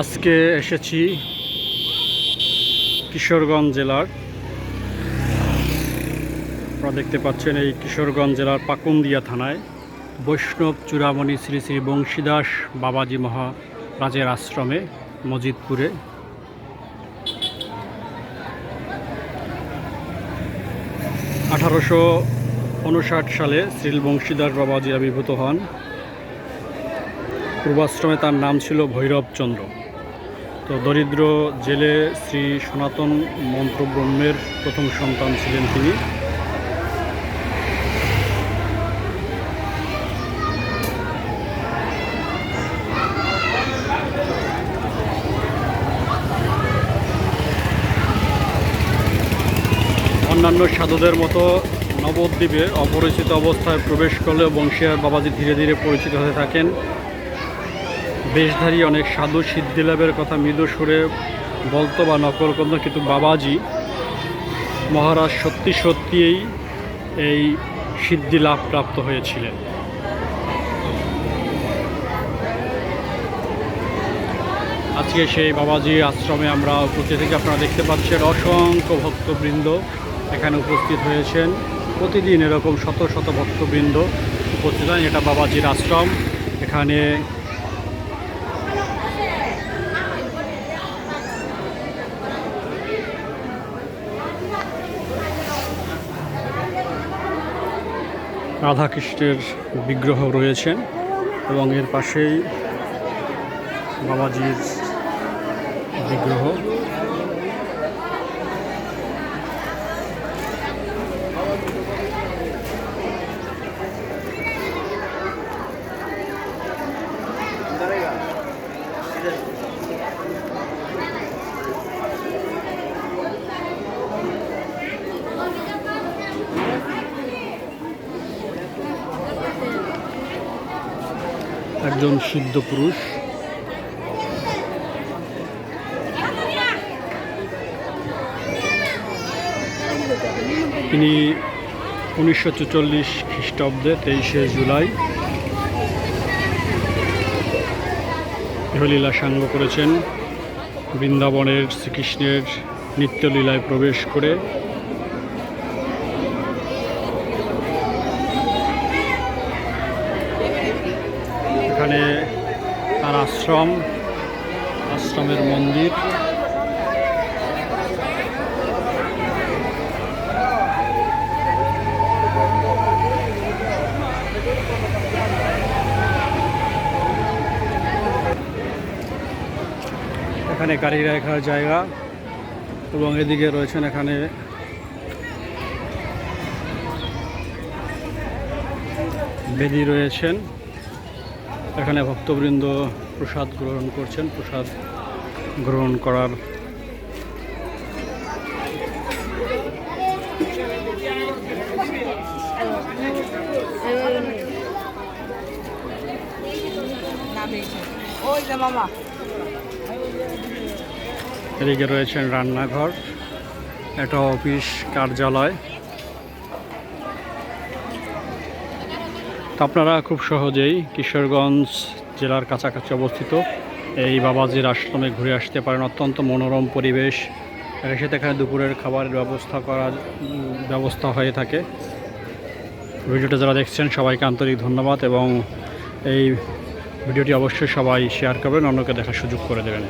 আজকে এসেছি কিশোরগঞ্জ জেলার। আপনারা দেখতে পাচ্ছেন এই কিশোরগঞ্জ জেলার পাকুন্দিয়া থানায়। বৈষ্ণব চূড়ামণি শ্রী শ্রী বংশীদাস বাবাজি মহারাজের আশ্রমে মজিদপুরে। আঠারোশো উনষাট সালে শ্রীল বংশীদাস বাবাজি আবির্ভূত হন। পূর্বাশ্রমে তার নাম ছিল ভৈরবচন্দ্র তো দরিদ্র জেলে শ্রী সনাতন মন্ত্র ব্রহ্মের প্রথম সন্তান ছিলেন তিনি। অন্যান্য সাধুদের মতো নবদ্বীপে অপরিচিত অবস্থায় প্রবেশ করলেও বংশীয়ার বাবাজি ধীরে ধীরে পরিচিত হয়ে থাকেন। বেশধারী অনেক সাধু সিদ্ধিলাভের কথা মৃদু সুরে বলতো বা নকল করতো, কিন্তু বাবাজি মহারাজ সত্যি সত্যিই এই সিদ্ধি লাভ প্রাপ্ত হয়েছিলেন। আজকে সেই বাবাজি আশ্রমে আমরা উপস্থিত থেকে আপনারা দেখতে পাচ্ছেন অসংখ্য ভক্তবৃন্দ এখানে উপস্থিত হয়েছেন। প্রতিদিন এরকম শত শত ভক্তবৃন্দ উপস্থিত হয়। এটা বাবাজির আশ্রম। এখানে রাধাকৃষ্ণের বিগ্রহ রয়েছে এবং এর পাশেই বাবাজির বিগ্রহ। একজন সিদ্ধ পুরুষ। তিনি উনিশশো চুচল্লিশ খ্রিস্টাব্দে তেইশে জুলাই ইহলীলা সাঙ্গ করেছেন। বৃন্দাবনের শ্রীকৃষ্ণের নিত্যলীলায় প্রবেশ করে এখানে তার আশ্রম, আশ্রমের মন্দির। এখানে গাড়ি রাখার জায়গা এবং এদিকে রয়েছেন এখানে বেদি রয়েছেন। এখানে ভক্তবৃন্দ প্রসাদ গ্রহণ করছেন প্রসাদ গ্রহণ করার এদিকে রয়েছেন রান্নাঘর এটা অফিস কার্যালয়। তো আপনারা খুব সহজেই কিশোরগঞ্জ জেলার কাছাকাছি অবস্থিত। এই বাবাজির আশ্রমে ঘুরে আসতে পারেন। অত্যন্ত মনোরম পরিবেশ। এর সাথে এখানে দুপুরের খাবারের ব্যবস্থা করার ব্যবস্থা হয়ে থাকে। ভিডিওটা যারা দেখছেন, সবাইকে আন্তরিক ধন্যবাদ এবং এই ভিডিওটি অবশ্যই সবাই শেয়ার করবেন, অন্যকে দেখার সুযোগ করে দেবেন।